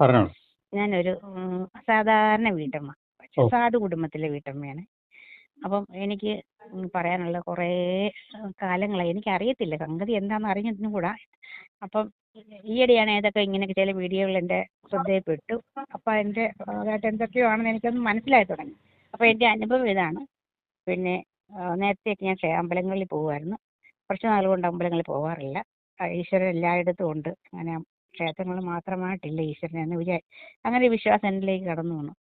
പറഞ്ഞോളൂ. ഞാനൊരു സാധാരണ വീട്ടമ്മ. പക്ഷെ സാധു കുടുംബത്തിലെ വീട്ടമ്മയാണ്. അപ്പം എനിക്ക് പറയാനുള്ള കുറേ കാലങ്ങളായി. എനിക്ക് അറിയത്തില്ല സംഗതി എന്താണെന്ന് അറിഞ്ഞിട്ടും കൂടാ. അപ്പം ഈയിടെയാണ് ഏതൊക്കെ ഇങ്ങനെയൊക്കെ ചില വീഡിയോകൾ എന്റെ ശ്രദ്ധയിൽപ്പെട്ടു. അപ്പം എന്റെ അതായിട്ട് എന്തൊക്കെയോ ആണെന്ന് എനിക്കൊന്ന് മനസ്സിലായി തുടങ്ങി. അപ്പോൾ എന്റെ അനുഭവം ഇതാണ്. പിന്നെ നേരത്തെയൊക്കെ ഞാൻ അമ്പലങ്ങളിൽ പോകുമായിരുന്നു കുറച്ച് നാൾ കൊണ്ട് അമ്പലങ്ങളിൽ പോകാറില്ല ഈശ്വരൻ എല്ലായിടത്തും ഉണ്ട്. അങ്ങനെ ക്ഷേത്രങ്ങളിൽ മാത്രമായിട്ടില്ല ഈശ്വരൻ എന്ന് വിചാ അങ്ങനെ ഒരു വിശ്വാസം എന്നിലേക്ക് കടന്നു വന്നു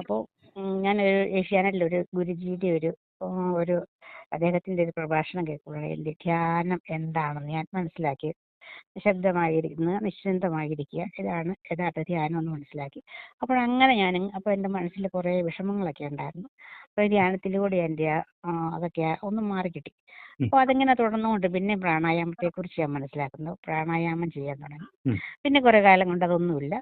അപ്പോൾ ഞാനൊരു ഏഷ്യാനെറ്റിൽ ഒരു ഗുരുജിയുടെ ഒരു ഒരു അദ്ദേഹത്തിന്റെ ഒരു പ്രഭാഷണം കേൾക്കുകയാണെങ്കിൽ ധ്യാനം എന്താണെന്ന് ഞാൻ മനസ്സിലാക്കി. നിശബ്ദമായിരിക്കുന്നത് നിശ്ചിന്തമായിരിക്കുക. ഇതാണ് യഥാർത്ഥ ധ്യാനം എന്ന് മനസ്സിലാക്കി. അപ്പോൾ അങ്ങനെ ഞാൻ അപ്പോൾ എന്റെ മനസ്സിൽ കുറേ വിഷമങ്ങളൊക്കെ ഉണ്ടായിരുന്നു. ധ്യാനത്തിലൂടെ എന്റെ ആ, അതൊക്കെ ഒന്ന് മാറി കിട്ടി. ഉം. അപ്പോൾ അതിങ്ങനെ തുടർന്നുകൊണ്ട് പിന്നെ പ്രാണായാമത്തെ കുറിച്ച് ഞാൻ മനസ്സിലാക്കുന്നു. പ്രാണായാമം ചെയ്യാൻ തുടങ്ങി. പിന്നെ കുറെ കാലം കൊണ്ട് അതൊന്നുമില്ല.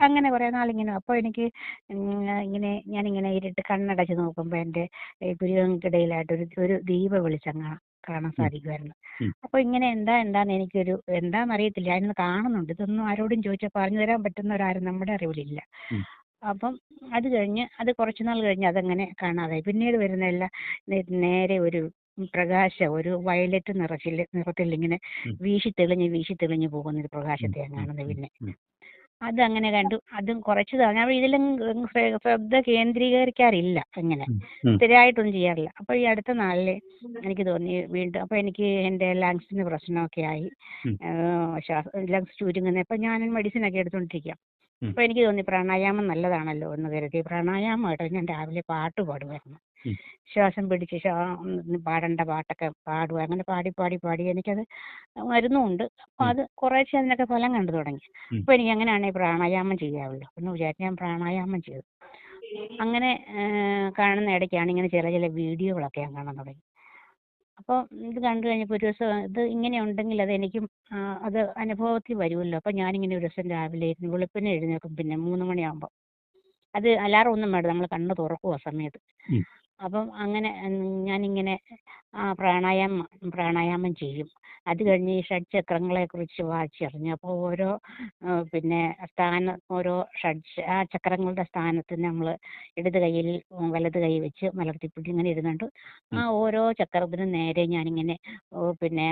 അങ്ങനെ കുറേ നാളിങ്ങനെ അപ്പോൾ എനിക്ക് ഇങ്ങനെ ഞാൻ ഇങ്ങനെ ഞാനിങ്ങനെ ഇരുട്ട് കണ്ണടച്ച് നോക്കുമ്പോൾ എന്റെ ഈ പുരികങ്ങൾക്കിടയിലായിട്ട് ഒരു ഒരു ദീപ വെളിച്ചം കാണാം കാണാൻ സാധിക്കുമായിരുന്നു. അപ്പൊ അപ്പോൾ ഇങ്ങനെ എന്താ എന്താന്ന് എനിക്കൊരു എന്താന്ന് അറിയത്തില്ല ഞാനിന്ന് കാണുന്നുണ്ട്. ഇതൊന്നും ആരോടും ചോദിച്ചാൽ പറഞ്ഞു തരാൻ പറ്റുന്നവരാരും നമ്മുടെ അറിവിലില്ല. അപ്പം അത് കഴിഞ്ഞ് അത് കുറച്ച് നാൾ കഴിഞ്ഞ് അതങ്ങനെ കാണാതായി പിന്നീട് വരുന്ന എല്ലാ നേരെ ഒരു പ്രകാശം ഒരു വയലറ്റ് നിറത്തിൽ നിറത്തിൽ ഇങ്ങനെ. വീശി തെളിഞ്ഞ് വീശി തെളിഞ്ഞ് പോകുന്ന ഒരു പ്രകാശത്തെയാണ് കാണുന്നത് പിന്നെ. അതങ്ങനെ കണ്ടു അതും കുറച്ച് തവണ ഞാൻ ഇതിലും ശ്ര- ശ്രദ്ധ കേന്ദ്രീകരിക്കാറില്ല അങ്ങനെ. സ്ഥിരമായിട്ടൊന്നും ചെയ്യാറില്ല അപ്പോൾ ഈ അടുത്ത നാളിൽ എനിക്ക് തോന്നി വീണ്ടും അപ്പോൾ എനിക്ക് എന്റെ ലങ്സിന് പ്രശ്നമൊക്കെ ആയി. ലങ്സ് ചുരുങ്ങുന്നത് അപ്പോൾ ഞാൻ മെഡിസിനൊക്കെ എടുത്തുകൊണ്ടിരിക്കുക. അപ്പോൾ എനിക്ക് തോന്നി പ്രാണായാമം നല്ലതാണല്ലോ എന്ന് കരുതി പ്രാണായാമമായിട്ട് ഞാൻ രാവിലെ പാട്ട് പാടുമായിരുന്നു. ശ്വാസം പിടിച്ച് ശ്വാ പാടേണ്ട പാട്ടൊക്കെ പാടുക. അങ്ങനെ പാടി പാടി പാടി എനിക്കത് മരുന്നുമുണ്ട് അപ്പോൾ അത് കുറേശ്ശെ അതിനൊക്കെ ഫലം കണ്ടു തുടങ്ങി. അപ്പൊ എനിക്ക് അങ്ങനെയാണെങ്കിൽ പ്രാണായാമം ചെയ്യാമല്ലോ എന്ന് വിചാരിച്ച് ഞാൻ പ്രാണായാമം ചെയ്തു. അങ്ങനെ കാണുന്ന ഇടയ്ക്കാണ് ഇങ്ങനെ ചില ചില വീഡിയോകളൊക്കെ ഞാൻ കാണാൻ തുടങ്ങി. അപ്പോൾ ഇത് കണ്ടു കഴിഞ്ഞപ്പോൾ ഒരു ദിവസം ഇത് ഇങ്ങനെ ഉണ്ടെങ്കിൽ അത് എനിക്കും അത് അനുഭവത്തിൽ വരുമല്ലോ. അപ്പോൾ ഞാനിങ്ങനെ ഒരു ദിവസം രാവിലെ ഇരുന്ന് വെളുപ്പിനെ എഴുന്നേൽക്കും. പിന്നെ മൂന്ന് മണിയാകുമ്പോൾ അത് അലാറം ഒന്നും വേണ്ട. നമ്മൾ കണ്ണ് തുറക്കും ആ സമയത്ത്. അപ്പം അങ്ങനെ ഞാനിങ്ങനെ ആ പ്രാണായാമം പ്രാണായാമം ചെയ്യും. അത് കഴിഞ്ഞ് ഈ ഷഡ്ചക്രങ്ങളെ കുറിച്ച് വായിച്ചറിഞ്ഞു. അപ്പോൾ ഓരോ പിന്നെ സ്ഥാനം ഓരോ ഷഡ് ആ ചക്രങ്ങളുടെ സ്ഥാനത്ത് നമ്മൾ ഇടത് കൈയിൽ ഉം, വലത് കൈ വെച്ച് മലർത്തിപ്പിടി ഇങ്ങനെ ഇരുന്നുണ്ട് ആ ഓരോ ചക്രത്തിനും നേരെ ഞാനിങ്ങനെ പിന്നെ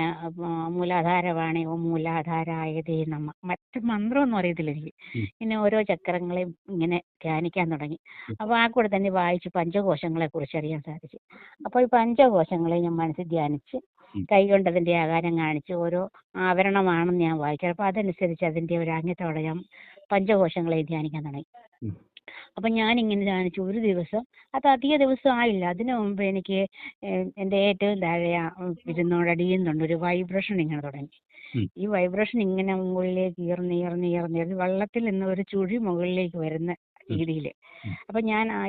മൂലാധാരമാണേ ഓ മൂലാധാരായതേ നമ്മ മറ്റ് മന്ത്രമൊന്നും അറിയത്തില്ല എനിക്ക്. ഇങ്ങനെ ഓരോ ചക്രങ്ങളെയും ഇങ്ങനെ ധ്യാനിക്കാൻ തുടങ്ങി. അപ്പോൾ ആ കൂടെ തന്നെ വായിച്ച് പഞ്ചകോശങ്ങളെ കുറിച്ച് അറിയാൻ സാധിച്ചു. അപ്പോൾ ഈ പഞ്ചകോശങ്ങളെ ഞാൻ മനസ്സിൽ ധ്യാനിച്ച് കൈ കൊണ്ടതിന്റെ ആകാരം കാണിച്ച് ഓരോ ആവരണമാണെന്ന് ഞാൻ വായിച്ചു. അപ്പോൾ അതനുസരിച്ച് അതിന്റെ ഒരു ആംഗ്യത്തോടെ ഞാൻ പഞ്ചകോശങ്ങളെ ധ്യാനിക്കാൻ തുടങ്ങി. അപ്പൊ അപ്പം ഞാനിങ്ങനെ ധ്യാനിച്ചു. ഒരു ദിവസം അത് അധിക ദിവസം ആയില്ല. അതിനു മുമ്പ് എനിക്ക് എന്റെ എന്റെ ഏറ്റവും താഴെ ഇരുന്നോടടിയുന്നുണ്ട് ഇരുന്നോട് അടിയുന്നുണ്ട് ഒരു വൈബ്രേഷൻ ഇങ്ങനെ തുടങ്ങി. ഈ വൈബ്രേഷൻ ഇങ്ങനെ മുകളിലേക്ക് ഈർന്ന് ഈർന്ന് ഈർന്ന് ഈർന്ന് വെള്ളത്തിൽ നിന്ന് ഒരു ചുഴി മുകളിലേക്ക് വരുന്ന രീതിയിൽ അപ്പൊ ഞാൻ ആ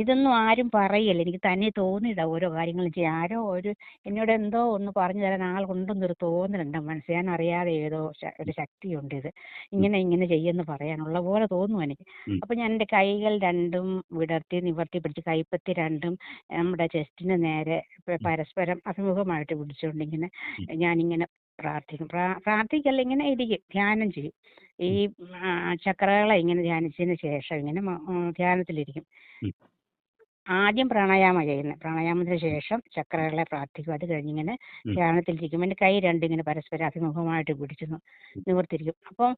ഇതൊന്നും ആരും പറയില്ല. എനിക്ക് തന്നെ തോന്നിയില്ല ഓരോ കാര്യങ്ങളും ചെയ്യാൻ ആരോ ഒരു എന്നോട് എന്തോ ഒന്ന് പറഞ്ഞു തരാൻ ആളുണ്ടെന്നൊരു തോന്നലുണ്ട്. മനസ്സിൽ ഞാൻ അറിയാതെ ഏതോ ഒരു ശക്തിയുണ്ട് ഇത്. ഇങ്ങനെ ഇങ്ങനെ ചെയ്യെന്ന് പറയാനുള്ള പോലെ തോന്നുന്നു എനിക്ക്. അപ്പൊ അപ്പം ഞാൻ എന്റെ കൈകൾ രണ്ടും വിടർത്തി നിവർത്തി പിടിച്ച് കൈപ്പത്തി രണ്ടും നമ്മുടെ ചെസ്റ്റിന് നേരെ പരസ്പരം അഭിമുഖമായിട്ട് പിടിച്ചുകൊണ്ട് ഇങ്ങനെ ഞാനിങ്ങനെ പ്രാർത്ഥിക്കും. പ്രാ പ്രാർത്ഥിക്കല്ല ഇങ്ങനെ ഇരിക്കും. ധ്യാനം ചെയ്യും. ഈ ചക്രകളെ ഇങ്ങനെ ധ്യാനിച്ചതിന് ശേഷം ഇങ്ങനെ ധ്യാനത്തിലിരിക്കും. ആദ്യം പ്രാണായാമം ചെയ്യുന്നത്. പ്രാണായാമത്തിന് ശേഷം ചക്രകളെ പ്രാർത്ഥിക്കും. അത് കഴിഞ്ഞ് ഇങ്ങനെ ധ്യാനത്തിലിരിക്കും. എന്റെ കൈ രണ്ടും ഇങ്ങനെ പരസ്പരം അഭിമുഖമായിട്ട് പിടിച്ചു നിവർത്തിരിക്കും. അപ്പം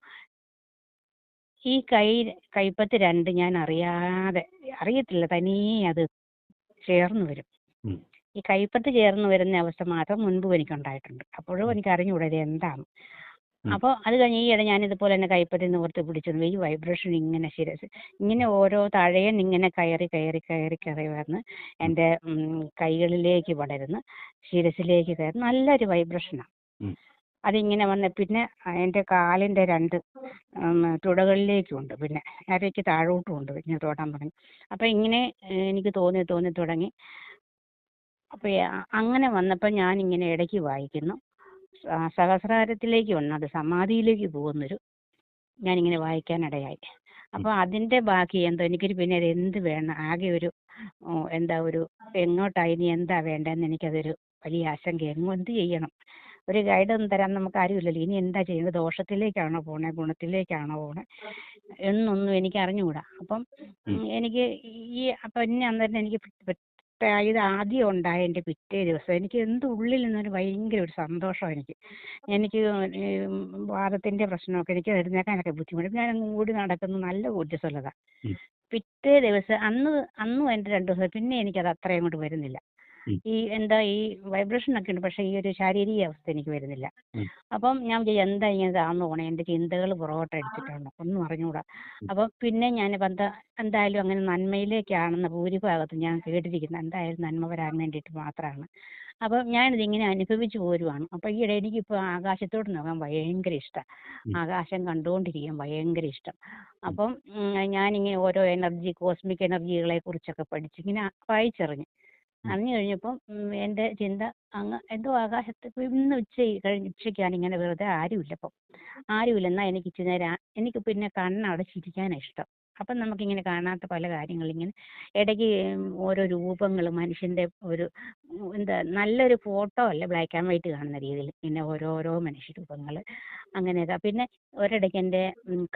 ഈ കൈ കൈപ്പത്ത് രണ്ട് ഞാൻ അറിയാതെ അറിയത്തില്ല. തനിയെ അത് ചേർന്ന് വരും. ഈ കൈപ്പത്തി ചേർന്ന് വരുന്ന അവസ്ഥ മാത്രം മുൻപും എനിക്കുണ്ടായിട്ടുണ്ട്. അപ്പോഴും എനിക്ക് അറിഞ്ഞുകൂടാ ഇത് എന്താണ്. അപ്പോൾ അത് കഴിഞ്ഞ് ഈയിടെ ഞാൻ ഇതുപോലെ തന്നെ കൈപ്പത്തി നിവർത്തി പിടിച്ചു. ഈ വൈബ്രേഷൻ ഇങ്ങനെ ശിരസ് ഇങ്ങനെ ഓരോ തഴയും ഇങ്ങനെ കയറി കയറി കയറി കയറി വന്ന് എന്റെ കൈകളിലേക്ക് പടരുന്നു ശിരസിലേക്ക് കയറി നല്ലൊരു വൈബ്രേഷനാണ്. അതിങ്ങനെ വന്ന് പിന്നെ എന്റെ കാലിന്റെ രണ്ട് ഉം, തുടകളിലേക്കുണ്ട്. പിന്നെ അരയ്ക്ക് താഴോട്ടും ഉണ്ട് ഇങ്ങനെ തൊടാൻ തുടങ്ങി. അപ്പോൾ ഇങ്ങനെ എനിക്ക് തോന്നി തോന്നി തുടങ്ങി. അപ്പോൾ അങ്ങനെ വന്നപ്പോൾ ഞാൻ ഇങ്ങനെ ഇടയ്ക്ക് വായിക്കുന്നു സഹസ്രാരത്തിലേക്ക് വന്നു. അത് സമാധിയിലേക്ക് പോകുന്നൊരു ഞാനിങ്ങനെ വായിക്കാനിടയായി. അപ്പോൾ അതിന്റെ ബാക്കി എന്തോ എനിക്കൊരു പിന്നെ എന്ത് വേണം ആകെ ഒരു എന്താ ഒരു എങ്ങോട്ടായി ഇനി എന്താ വേണ്ടതെന്ന് എനിക്കതൊരു വലിയ ആശങ്ക. എങ്ങോ എന്ത് ചെയ്യണം? ഒരു ഗൈഡ് ഒന്നും തരാൻ നമുക്ക് ആരുമില്ലല്ലോ. ഇനി എന്താ ചെയ്യുന്നത് ദോഷത്തിലേക്കാണോ പോണേ? ഗുണത്തിലേക്കാണോ പോണേ? എന്നൊന്നും എനിക്ക് അറിഞ്ഞുകൂടാ അപ്പം എനിക്ക് ഈ അപ്പം എന്നെ അന്നേരം എനിക്ക് ഇത് ആദ്യം ഉണ്ടായ എന്റെ പിറ്റേ ദിവസം. എനിക്ക് എന്ത് ഉള്ളിൽ നിന്നൊരു ഭയങ്കര ഒരു സന്തോഷം എനിക്ക്. എനിക്ക് ഈ വാദത്തിന്റെ പ്രശ്നമൊക്കെ എനിക്ക് എഴുന്നേക്കാനൊക്കെ ബുദ്ധിമുട്ട്. ഞാൻ ഓടി നടക്കുന്നു. നല്ല ഊർജസ്വലത. പിറ്റേ ദിവസം അന്ന് അന്നും എന്റെ രണ്ട് ദിവസം പിന്നെ എനിക്കത് അത്ര അങ്ങോട്ട് വരുന്നില്ല. ഈ എന്താ ഈ വൈബ്രേഷൻ ഒക്കെ ഉണ്ട്. പക്ഷേ ഈ ഒരു ശാരീരിക അവസ്ഥ എനിക്ക് വരുന്നില്ല. അപ്പം ഞാൻ വിചാരിച്ചു എന്താ ഇങ്ങനെ താന്നു പോണേ എന്റെ ചിന്തകൾ പുറകോട്ട് അടിച്ചിട്ടാണ്. ഒന്നും അറിഞ്ഞുകൂടാ അപ്പം പിന്നെ ഞാൻ എന്താ എന്തായാലും അങ്ങനെ നന്മയിലേക്കാണെന്ന് ഭൂരിഭാഗത്തും ഞാൻ കേട്ടിരിക്കുന്നത് എന്തായാലും നന്മ വരാൻ വേണ്ടിയിട്ട് മാത്രമാണ് അപ്പം ഞാനിത് ഇങ്ങനെ അനുഭവിച്ചു പോരുവാണ്. അപ്പം ഈയിടെ എനിക്കിപ്പോൾ ആകാശത്തോട്ട് നോക്കാൻ ഭയങ്കര ഇഷ്ടം. ആകാശം കണ്ടുകൊണ്ടിരിക്കാൻ ഭയങ്കര ഇഷ്ടം. അപ്പം ഞാനിങ്ങനെ ഓരോ എനർജി കോസ്മിക് എനർജികളെ കുറിച്ചൊക്കെ പഠിച്ചിങ്ങനെ വായിച്ചറിഞ്ഞു. അറിഞ്ഞു കഴിഞ്ഞപ്പം എന്റെ ചിന്ത അങ്ങ് എന്തോ ആകാശത്ത് ഇപ്പം ഇന്ന് ഉച്ച കഴിഞ്ഞ് ഉച്ചയ്ക്കാണ് ഇങ്ങനെ വെറുതെ ആരുമില്ല അപ്പം ആരുമില്ല എന്നാൽ എനിക്ക് ഇച്ചിരി നേരം എനിക്ക് പിന്നെ കണ്ണടച്ചിരിക്കാനാണ് ഇഷ്ടം. അപ്പം നമുക്കിങ്ങനെ കാണാത്ത പല കാര്യങ്ങളും ഇങ്ങനെ ഇടയ്ക്ക് ഓരോ രൂപങ്ങൾ മനുഷ്യന്റെ ഒരു എന്താ നല്ലൊരു ഫോട്ടോ അല്ല ബ്ലാക്ക് ആൻഡ് വൈറ്റ് കാണുന്ന രീതിയിൽ പിന്നെ ഓരോരോ മനുഷ്യ രൂപങ്ങൾ അങ്ങനെയൊക്കെ പിന്നെ ഒരിടയ്ക്ക് എന്റെ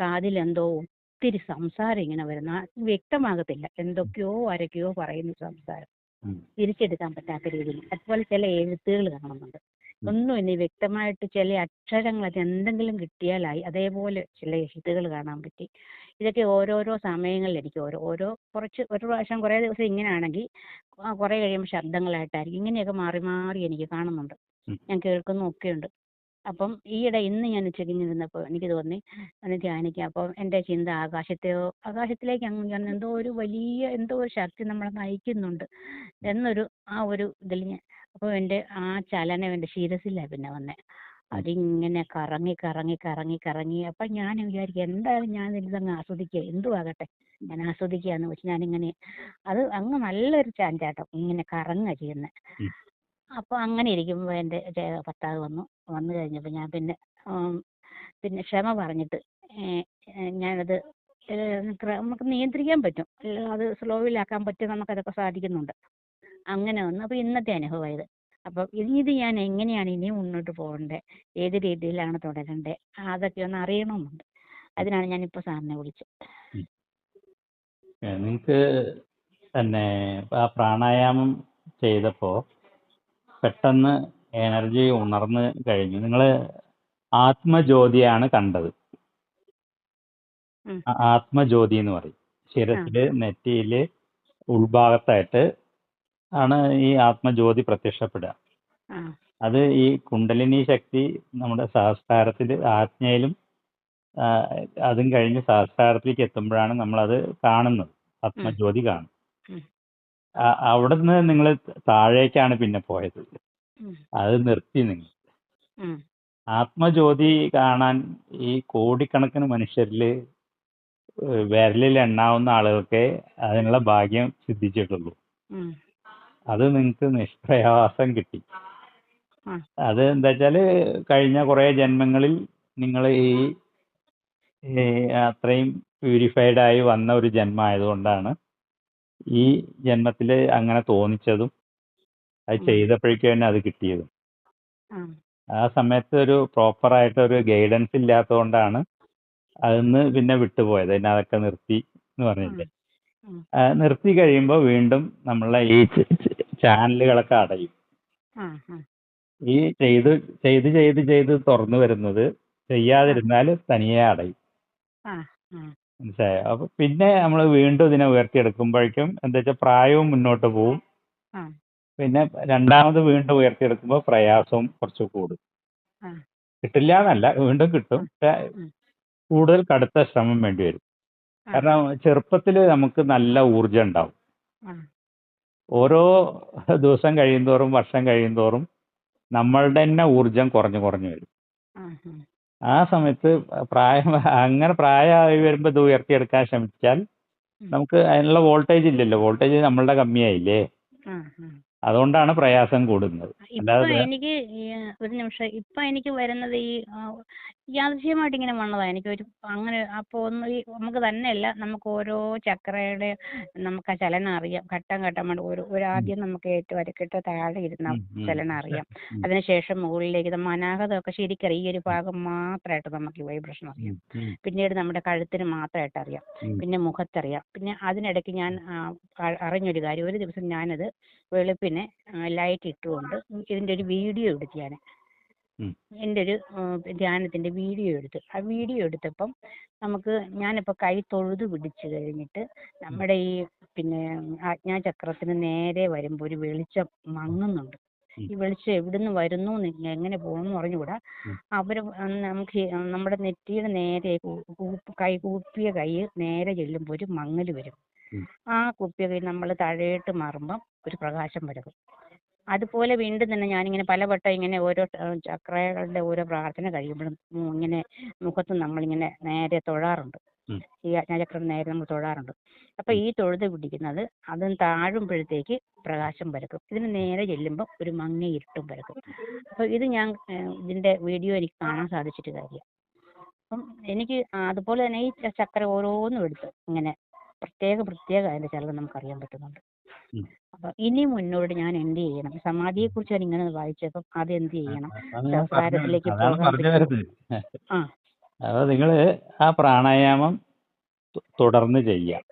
കാതിലെന്തോ ഒത്തിരി സംസാരം ഇങ്ങനെ വരുന്ന. വ്യക്തമാകത്തില്ല. എന്തൊക്കെയോ ആരൊക്കെയോ പറയുന്ന സംസാരം. തിരിച്ചെടുക്കാൻ പറ്റാത്ത രീതിയിൽ. അതുപോലെ ചില എഴുത്തുകൾ കാണുന്നുണ്ട്. ഒന്നും ഇനി വ്യക്തമായിട്ട് ചില അക്ഷരങ്ങൾ അത് എന്തെങ്കിലും കിട്ടിയാലായി അതേപോലെ ചില എഴുത്തുകൾ കാണാൻ പറ്റി. ഇതൊക്കെ ഓരോരോ സമയങ്ങളിൽ എനിക്ക് ഓരോ ഓരോ കുറച്ച് ഒരു പ്രാവശ്യം കുറേ ദിവസം ഇങ്ങനെ ആണെങ്കിൽ ആ കുറേ കഴിയുമ്പോൾ ശബ്ദങ്ങളായിട്ടായിരിക്കും. ഇങ്ങനെയൊക്കെ മാറി മാറി എനിക്ക് കാണുന്നുണ്ട്. ഞാൻ കേൾക്കുന്നു ഒക്കെ ഉണ്ട് അപ്പം ഈയിടെ ഇന്ന് ഞാൻ ഉച്ചയ്ക്ക് ഇങ്ങനെ ഇരുന്നപ്പോൾ എനിക്ക് തോന്നി ഒന്ന് ധ്യാനിക്കാം. അപ്പോൾ എന്റെ ചിന്ത ആകാശത്തെയോ ആകാശത്തിലേക്ക് അങ്ങ് ഞാൻ എന്തോ ഒരു വലിയ എന്തോ ഒരു ശക്തി നമ്മളെ നയിക്കുന്നുണ്ട് എന്നൊരു ആ ഒരു ഇതിൽ ഞാൻ അപ്പോൾ എന്റെ ആ ചലനം എന്റെ ശിരസിലാണ് പിന്നെ വന്നത് അതിങ്ങനെ കറങ്ങി കറങ്ങി കറങ്ങി കറങ്ങി. അപ്പം ഞാൻ വിചാരിക്കുക എന്തായാലും ഞാൻ ഇതങ്ങ് ആസ്വദിക്കുക? എന്തും ആകട്ടെ? ഞാൻ ആസ്വദിക്കുകയെന്ന് വെച്ച് ഞാനിങ്ങനെ അത് അങ്ങ് നല്ലൊരു ചാഞ്ചാട്ടം. ഇങ്ങനെ കറങ്ങുക ചെയ്യുന്നത്. അപ്പോൾ അങ്ങനെ ഇരിക്കുമ്പോൾ എന്റെ ഭർത്താവ് വന്നു. വന്നു കഴിഞ്ഞപ്പോൾ ഞാൻ പിന്നെ പിന്നെ ക്ഷമ പറഞ്ഞിട്ട് ഞാനത് നമുക്ക് നിയന്ത്രിക്കാൻ പറ്റും. അത് സ്ലോവിലാക്കാൻ പറ്റും നമുക്കതൊക്കെ സാധിക്കുന്നുണ്ട്. അങ്ങനെ വന്നു. അപ്പോൾ ഇന്നത്തെ അനുഭവമായത് അപ്പം ഇനി ഇത് ഞാൻ എങ്ങനെയാണ് ഇനി മുന്നോട്ട് പോകേണ്ടത് ഏത് രീതിയിലാണ് തുടരേണ്ടത് അതൊക്കെ ഒന്ന് അറിയണമെന്നുണ്ട് അതിനാണ് ഞാനിപ്പോൾ സാറിനെ വിളിച്ചത്. നിങ്ങൾക്ക് തന്നെ പ്രാണായാമം ചെയ്തപ്പോൾ പെട്ടെന്ന് എനർജി ഉണർന്ന് കഴിഞ്ഞു. നിങ്ങൾ ആത്മജ്യോതിയാണ് കണ്ടത്. ആത്മജ്യോതി എന്ന് പറയും. ശിരസിൽ നെറ്റിയിൽ ഉൾഭാഗത്തായിട്ട് ആണ് ഈ ആത്മജ്യോതി പ്രത്യക്ഷപ്പെടുക. അത് ഈ കുണ്ടലിനി ശക്തി നമ്മുടെ സഹസ്രാരത്തിൽ ആജ്ഞയിലും അതും കഴിഞ്ഞ് സഹസ്രാരത്തിലേക്ക് എത്തുമ്പോഴാണ് നമ്മളത് കാണുന്നത്. ആത്മജ്യോതി കാണും ഉം. നിന്ന് അവിടുന്ന് നിങ്ങൾ താഴേക്കാണ് പിന്നെ പോയത്. അത് നിർത്തി നിങ്ങൾ. ആത്മജ്യോതി കാണാൻ ഈ കോടിക്കണക്കിന് മനുഷ്യരിൽ വിരലിൽ എണ്ണാവുന്ന ആളുകൾക്ക് അതിനുള്ള ഭാഗ്യം സിദ്ധിച്ചിട്ടുള്ളൂ. അത് നിങ്ങൾക്ക് നിഷ്പ്രയാസം കിട്ടി. അത് എന്താ വെച്ചാൽ കഴിഞ്ഞ കുറേ ജന്മങ്ങളിൽ നിങ്ങൾ ഈ അത്രയും പ്യൂരിഫൈഡ് ആയി വന്ന ഒരു ജന്മമായതുകൊണ്ടാണ് ഈ ജന്മത്തിൽ അങ്ങനെ തോന്നിച്ചതും അത് ചെയ്തപ്പോഴേക്കും തന്നെ അത് കിട്ടിയതും. ആ. സമയത്ത് ഒരു പ്രോപ്പറായിട്ട് ഒരു ഗൈഡൻസ് ഇല്ലാത്തതുകൊണ്ടാണ് അതിന്ന് പിന്നെ വിട്ടുപോയത്. പിന്നെ അതൊക്കെ നിർത്തി എന്ന് പറഞ്ഞില്ലേ നിർത്തി കഴിയുമ്പോൾ വീണ്ടും നമ്മളെ ഈ ചാനലുകളൊക്കെ അടയും. ഈ ചെയ്ത് ചെയ്ത് ചെയ്ത് ചെയ്ത് തുറന്നു വരുന്നത് ചെയ്യാതിരുന്നാൽ തനിയെ അടയും. മനസ്സിലായോ? അപ്പൊ പിന്നെ നമ്മൾ വീണ്ടും ഇതിനെ ഉയർത്തിയെടുക്കുമ്പോഴേക്കും എന്താ വെച്ചാൽ പ്രായവും മുന്നോട്ട് പോവും. പിന്നെ രണ്ടാമത് വീണ്ടും ഉയർത്തിയെടുക്കുമ്പോൾ പ്രയാസവും കുറച്ച് കൂടും. കിട്ടില്ല എന്നല്ല വീണ്ടും കിട്ടും. പക്ഷെ കൂടുതൽ കടുത്ത ശ്രമം വേണ്ടി വരും. കാരണം ചെറുപ്പത്തിൽ നമുക്ക് നല്ല ഊർജം ഉണ്ടാവും. ഓരോ ദിവസം കഴിയുന്തോറും വർഷം കഴിയുന്തോറും നമ്മളുടെ തന്നെ ഊർജം കുറഞ്ഞു കുറഞ്ഞു വരും. ആ സമയത്ത് പ്രായം അങ്ങനെ പ്രായമായി വരുമ്പോൾ ഇത് ഉയർത്തിയെടുക്കാൻ ശ്രമിച്ചാൽ നമുക്ക് അതിനുള്ള വോൾട്ടേജ് ഇല്ലല്ലോ. വോൾട്ടേജ് നമ്മളുടെ കമ്മിയായില്ലേ? അതുകൊണ്ടാണ് പ്രയാസം കൂടുന്നത്. ഇപ്പൊ എനിക്ക് ഒരു നിമിഷം. ഇപ്പൊ എനിക്ക് വരുന്നത് ഈ യാദൃശ്യമായിട്ട് ഇങ്ങനെ എനിക്ക് ഒരു അങ്ങനെ അപ്പോൾ ഒന്ന് ഈ നമുക്ക് തന്നെയല്ല നമുക്ക് ഓരോ ചക്രയുടെ നമുക്ക് ആ ചലനം അറിയാം. ഘട്ടം ഘട്ടമായിട്ട് ഒരു ഒരു ആദ്യം നമുക്ക് ഏറ്റവും അരക്കെട്ട് താഴെ ഇരുന്ന. ചലനം അറിയാം. അതിനുശേഷം മുകളിലേക്ക് ഒക്കെ അനാഗതമൊക്കെ ശരിക്കറിയാം. ഈ ഒരു ഭാഗം മാത്രമായിട്ട് നമുക്ക് ഈ വൈബ്രേഷൻ അറിയാം. പിന്നീട് നമ്മുടെ കഴുത്തിന് മാത്രമായിട്ട് അറിയാം. പിന്നെ മുഖത്തറിയാം. പിന്നെ അതിനിടയ്ക്ക് ഞാൻ അറിഞ്ഞ ഒരു അറിഞ്ഞൊരു കാര്യം. ഒരു ദിവസം ഞാനത് വെളുപ്പിനെ ലൈറ്റ് ഇട്ടുകൊണ്ട് ഇതിന്റെ ഒരു വീഡിയോ എടുത്തു ഞാൻ. എന്റെ എന്റെ ഒരു ധ്യാനത്തിന്റെ ധ്യാനത്തിന്റെ വീഡിയോ എടുത്തു. ആ വീഡിയോ എടുത്തപ്പം നമുക്ക് ഞാനിപ്പോൾ കൈ തൊഴുത് പിടിച്ച് കഴിഞ്ഞിട്ട് നമ്മുടെ ഈ പിന്നെ ആജ്ഞാചക്രത്തിന് നേരെ വരുമ്പോൾ ഒരു വെളിച്ചം മങ്ങുന്നുണ്ട്. ഈ വെളിച്ചം എവിടുന്ന് വരുന്നു എങ്ങനെ പോകുന്നു അറിഞ്ഞുകൂടാ? അവർ അവർ നമുക്ക് നമ്മുടെ നെറ്റിയുടെ നേരെ കൈ കൂപ്പിയ കൈ നേരെ ചെല്ലുമ്പോൾ ഒരു മങ്ങൽ വരും. ആ കുപ്പിയിൽ നമ്മൾ താഴേട്ട് മാറുമ്പം ഒരു പ്രകാശം വരും അതുപോലെ വീണ്ടും തന്നെ ഞാനിങ്ങനെ പലവട്ടം ഇങ്ങനെ ഓരോ ചക്രകളുടെ ഓരോ പ്രാർത്ഥന കഴിയുമ്പോഴും ഇങ്ങനെ മുഖത്ത് നമ്മളിങ്ങനെ നേരെ തൊഴാറുണ്ട്. ഈ അജ്ഞാചക്രം നേരെ നമ്മൾ തൊഴാറുണ്ട്. അപ്പൊ ഈ തൊഴുത് പിടിക്കുന്നത് അതും താഴുമ്പോഴത്തേക്ക് പ്രകാശം പരക്കും ഇതിന് നേരെ ചെല്ലുമ്പോൾ ഒരു മങ്ങിയ ഇരുട്ടും പരക്കും അപ്പൊ ഇത് ഞാൻ ഇതിന്റെ വീഡിയോ എനിക്ക് കാണാൻ സാധിച്ചിട്ട് കാര്യം അപ്പം എനിക്ക് അതുപോലെ തന്നെ ഈ ചക്ര ഓരോന്നും എടുത്ത് ഇങ്ങനെ പ്രത്യേക പ്രത്യേക അതിന്റെ ചലനം നമുക്ക് അറിയാൻ പറ്റുന്നുണ്ട്. അപ്പൊ ഇനി മുന്നോട്ട് ഞാൻ എന്ത് ചെയ്യണം? സമാധിയെ കുറിച്ച് ഞാൻ ഇങ്ങനെ വായിച്ചപ്പം അത് എന്ത് ചെയ്യണം? സംസാരത്തിലേക്ക് പോകാൻ അപ്പൊ നിങ്ങൾ ആ പ്രാണായാമം തുടർന്ന് ചെയ്യാം.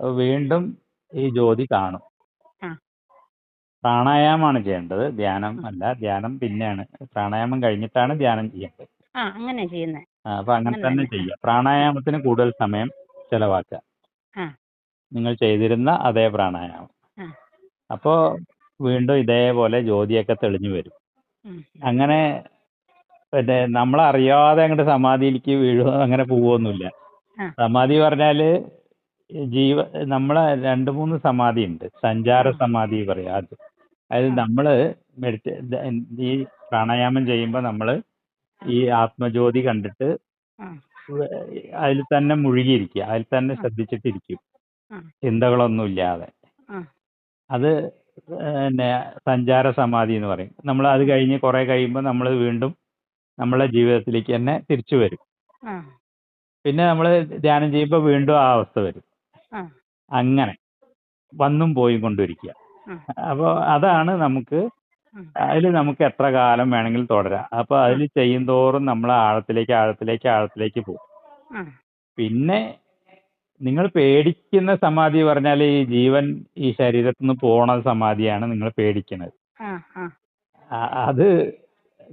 വീണ്ടും ഈ ജ്യോതി കാണും. പ്രാണായാമമാണ് ചെയ്യേണ്ടത്. ധ്യാനം അല്ല ധ്യാനം പിന്നെയാണ്. പ്രാണായാമം കഴിഞ്ഞിട്ടാണ് ധ്യാനം ചെയ്യേണ്ടത്. ആ അങ്ങനെ തന്നെ. ചെയ്യാം. പ്രാണായാമത്തിന് കൂടുതൽ സമയം ചെലവാക്കുക. നിങ്ങൾ ചെയ്തിരുന്ന അതേ പ്രാണായാമം. അപ്പോ അപ്പോൾ വീണ്ടും ഇതേപോലെ ജ്യോതിയൊക്കെ തെളിഞ്ഞു വരും. അങ്ങനെ പിന്നെ നമ്മളറിയാതെ അങ്ങോട്ട് സമാധിയിലേക്ക് വീഴുക അങ്ങനെ പോവുമൊന്നുമില്ല സമാധി പറഞ്ഞാൽ ജീവ നമ്മളെ രണ്ട് മൂന്ന് സമാധി ഉണ്ട് സഞ്ചാര സമാധി പറയാം. അത് അതായത്. നമ്മൾ മെഡിറ്റേ ഈ പ്രാണായാമം ചെയ്യുമ്പോൾ നമ്മൾ ഈ ആത്മജ്യോതി കണ്ടിട്ട് അതിൽ തന്നെ മുഴുകിയിരിക്കുക. അതിൽ തന്നെ. ശ്രദ്ധിച്ചിട്ടിരിക്കും. ചിന്തകളൊന്നും ഇല്ലാതെ അത് പിന്നെ സഞ്ചാര സമാധി എന്ന് പറയും. നമ്മൾ അത് കഴിഞ്ഞ് കുറെ കഴിയുമ്പോൾ നമ്മൾ വീണ്ടും നമ്മളെ ജീവിതത്തിലേക്ക് തന്നെ തിരിച്ചു വരും. പിന്നെ നമ്മൾ ധ്യാനം ചെയ്യുമ്പോൾ വീണ്ടും ആ അവസ്ഥ വരും. അങ്ങനെ വന്നും പോയി കൊണ്ടിരിക്കുക. അപ്പോൾ അതാണ് നമുക്ക്. അതിൽ നമുക്ക് എത്ര കാലം വേണമെങ്കിലും തുടരാം. അപ്പൊ അതിൽ ചെയ്യുന്തോറും നമ്മൾ ആഴത്തിലേക്ക് ആഴത്തിലേക്ക് ആഴത്തിലേക്ക് പോകും. പിന്നെ നിങ്ങൾ പേടിക്കുന്ന സമാധി പറഞ്ഞാൽ ഈ ജീവൻ ഈ ശരീരത്തിൽ നിന്ന് പോണ സമാധിയാണ് നിങ്ങൾ പേടിക്കുന്നത് അത്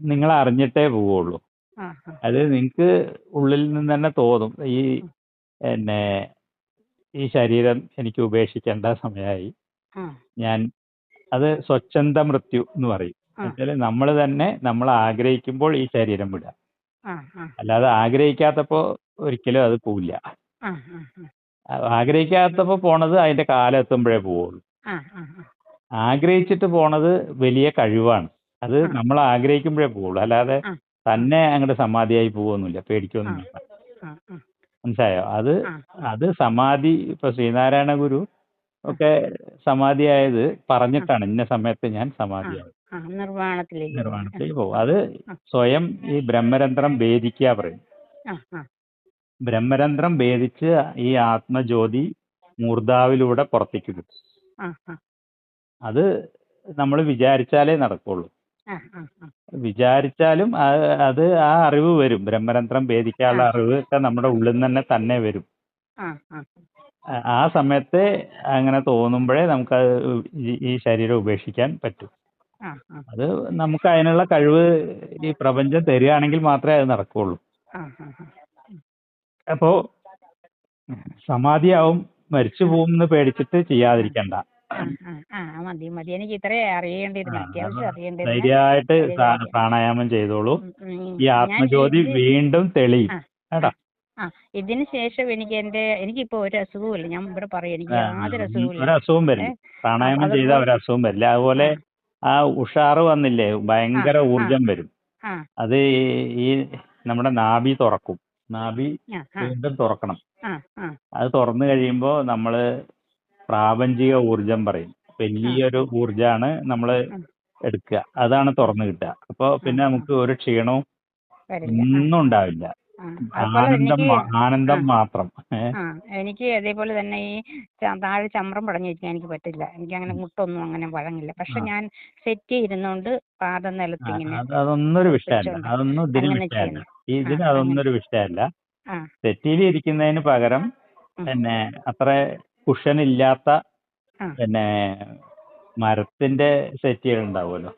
നിങ്ങൾ അറിഞ്ഞിട്ടേ പോവുള്ളൂ. അത് നിങ്ങൾക്ക് ഉള്ളിൽ നിന്ന് തന്നെ തോന്നും. ഈ എന്നെ ഈ ശരീരം എനിക്ക് ഉപേക്ഷിക്കേണ്ട സമയമായി ഞാൻ അത് സ്വച്ഛന്ത മൃത്യു എന്ന് പറയും. ആ. എന്നുവെച്ചാൽ നമ്മൾ തന്നെ നമ്മൾ ആഗ്രഹിക്കുമ്പോൾ ഈ ശരീരം വിടുക. അല്ലാതെ ആഗ്രഹിക്കാത്തപ്പോ ഒരിക്കലും അത് പോവില്ല. ആഗ്രഹിക്കാത്തപ്പോ പോണത് അതിന്റെ കാലം എത്തുമ്പോഴേ പോവുള്ളൂ ആഗ്രഹിച്ചിട്ട് പോണത് വലിയ കഴിവാണ്. അത് നമ്മൾ ആഗ്രഹിക്കുമ്പോഴേ പോവുള്ളൂ. അല്ലാതെ തന്നെ അങ്ങോട്ട് സമാധിയായി പോവൊന്നുമില്ല പേടിക്കൊന്നും വേണ്ട ആ ആ. മനസ്സിലായോ? അത് അത് സമാധി ഇപ്പൊ ശ്രീനാരായണ ഗുരു ഒക്കെ സമാധിയായത് പറഞ്ഞിട്ടാണ്. ഇന്ന സമയത്ത് ഞാൻ സമാധിയായത്. ആ നിർവാണത്തിലേക്ക് നിർവാണത്തിലേക്ക് പോകും അത് സ്വയം ഈ ബ്രഹ്മരന്ധ്രം ഭേദിക്കുക പറയും. ആ ആ. ബ്രഹ്മരന്ധ്രം ഭേദിച്ച് ഈ ആത്മജ്യോതി മൂർധാവിലൂടെ പുറത്തേക്ക് കിട്ടും ആ ആ. അത് നമ്മൾ വിചാരിച്ചാലേ നടക്കുള്ളൂ. ആ ആ ആ. വിചാരിച്ചാലും അത് ആ അറിവ് വരും. ബ്രഹ്മരന്ധ്രം ഭേദിക്കാനുള്ള. അറിവ് ഒക്കെ നമ്മുടെ ഉള്ളിൽ നിന്ന് തന്നെ തന്നെ വരും ആ ആ. ആ- സമയത്ത് അങ്ങനെ തോന്നുമ്പോഴേ നമുക്ക് ഈ ഈ ശരീരം ഉപേക്ഷിക്കാൻ പറ്റും. അത് നമുക്ക് അതിനുള്ള കഴിവ് ഈ പ്രപഞ്ചം തരികയാണെങ്കിൽ മാത്രമേ അത് നടക്കുകയുള്ളൂ. അപ്പോ സമാധിയാവും മരിച്ചു പോകുമെന്ന് പേടിച്ചിട്ട് ചെയ്യാതിരിക്കണ്ട. മതി മതി. എനിക്ക് ഇത്രേ അറിയേണ്ടിയിരുന്നു. ആ, അത്യാവശ്യം അറിയേണ്ടിയിരുന്നു. ധൈര്യമായിട്ട്. പ്രാണായാമം ചെയ്തോളൂ. ഈ ആത്മജ്യോതി വീണ്ടും തെളിയും. കേട്ടോ? ആ ഇതിന് ശേഷം എനിക്ക് എന്റെ എനിക്കിപ്പോ ഒരു അസുഖവും ഇല്ല ഞാൻ ഇവിടെ പറയും എനിക്ക് യാതൊരു അസുഖവും ഇല്ല ഒരു അസുഖവും വരില്ല പ്രാണായാമം ചെയ്താൽ ഒരു അസുഖവും വരില്ല. അതുപോലെ ആ. ഉഷാറ് വന്നില്ലേ? ഭയങ്കര. ഊർജം വരും. അത് ഈ- നമ്മുടെ നാഭി തുറക്കും. നാഭി വീണ്ടും തുറക്കണം. അത് തുറന്നു കഴിയുമ്പോൾ നമ്മൾ പ്രാപഞ്ചിക ഊർജം പറയും. വലിയൊരു ഊർജാണ് നമ്മൾ എടുക്കുക. അതാണ് തുറന്നു കിട്ടുക. അപ്പോൾ പിന്നെ നമുക്ക് ഒരു ക്ഷീണവും ഒന്നും ഉണ്ടാവില്ല. ആനന്ദം മാത്രം. എനിക്ക് അതേപോലെ തന്നെ ഈ താഴെ ചമ്രം പടഞ്ഞിരിക്കാൻ എനിക്ക് പറ്റില്ല. എനിക്ക് അങ്ങനെ മുട്ടൊന്നും അങ്ങനെ വഴങ്ങില്ല. പക്ഷെ ഞാൻ സെറ്റ് ഇരുന്നുകൊണ്ട് പാദം നിലത്ത് അതൊന്നൊരു വിഷയമല്ല അതൊന്നും ഇതിന് വിഷയമല്ല ഇതിന് ആ, അതൊന്നും അങ്ങനെ. ഒരു വിഷയമല്ല സെറ്റിയിൽ ഇരിക്കുന്നതിന് പകരം പിന്നെ അത്ര കുഷൻ ഇല്ലാത്ത പിന്നെ മരത്തിന്റെ സെറ്റികൾ ഉണ്ടാവുമല്ലോ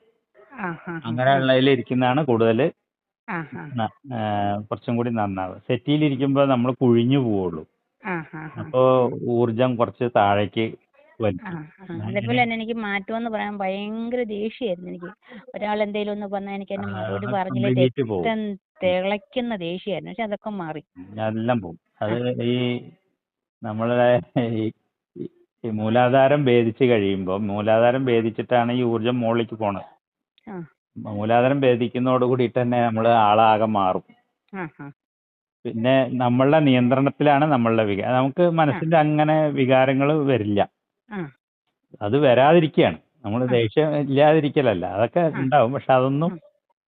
അങ്ങനെയുള്ളതിൽ ഇരിക്കുന്നതാണ് കൂടുതൽ കുറച്ചും കൂടി നന്നാവുക സെറ്റിയിൽ ഇരിക്കുമ്പോൾ നമ്മൾ കുഴിഞ്ഞു പോവുള്ളൂ. അപ്പോൾ ഊർജം കുറച്ച് താഴേക്ക്. അതേപോലെ തന്നെ എനിക്ക് മാറ്റമെന്ന് പറയാൻ ഭയങ്കര ദേഷ്യമായിരുന്നു എനിക്ക്. ഒരാൾ എന്തെങ്കിലും ഒന്ന് പറഞ്ഞാൽ എനിക്ക് എന്നെ മറുപടി പറഞ്ഞില്ല രക്തം തിളയ്ക്കുന്ന ദേഷ്യമായിരുന്നു പക്ഷെ അതൊക്കെ മാറി. എല്ലാം പോകും അത് ഈ നമ്മളെ ഈ മൂലാധാരം ഭേദിച്ച് കഴിയുമ്പോൾ മൂലാധാരം ഭേദിച്ചിട്ടാണ് ഈ ഊർജം മുകളിലേക്ക് പോണത്. മൂലാധാരം ഭേദിക്കുന്നതോട് കൂടി തന്നെ നമ്മൾ ആളാകെ മാറും. പിന്നെ നമ്മളുടെ നിയന്ത്രണത്തിലാണ് നമ്മളുടെ വികാരം നമുക്ക് മനസ്സിന്റെ അങ്ങനെ വികാരങ്ങൾ വരില്ല. അത് വരാതിരിക്കുകയാണ് നമ്മൾ ദേഷ്യം ഇല്ലാതിരിക്കലല്ല. അതൊക്കെ ഉണ്ടാവും. പക്ഷെ അതൊന്നും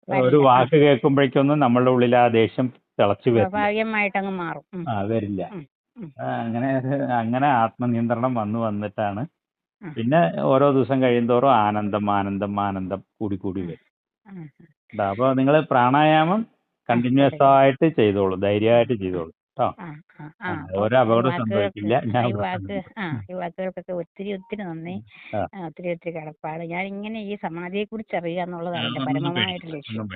ഒരു വാക്ക് കേൾക്കുമ്പോഴേക്കൊന്നും നമ്മളുടെ ഉള്ളിൽ ആ ദേഷ്യം തിളച്ചു വരില്ല. മാറും. ആ വരില്ല. അങ്ങനെ അങ്ങനെ ആത്മനിയന്ത്രണം വന്നു വന്നിട്ടാണ്. പിന്നെ ഓരോ ദിവസം കഴിയുന്തോറും ആനന്ദം ആനന്ദം ആനന്ദം കൂടി കൂടി വരും. അപ്പൊ നിങ്ങൾ പ്രാണായാമം കണ്ടിന്യൂസ് ആയിട്ട് ചെയ്തോളൂ ധൈര്യമായിട്ട് ചെയ്തോളൂ കേട്ടോ. ഒരു അപകടം സംഭവിക്കില്ല ഈ ഒത്തിരി ഒത്തിരി നന്ദി. ഒത്തിരി ഒത്തിരി കടപ്പാട്. ഞാൻ ഇങ്ങനെ ഈ സമാധിയെ കുറിച്ച് അറിയാന്നുള്ളതാണ് എന്റെ ഒന്നും പരമമായിട്ട് ലക്ഷ്യം.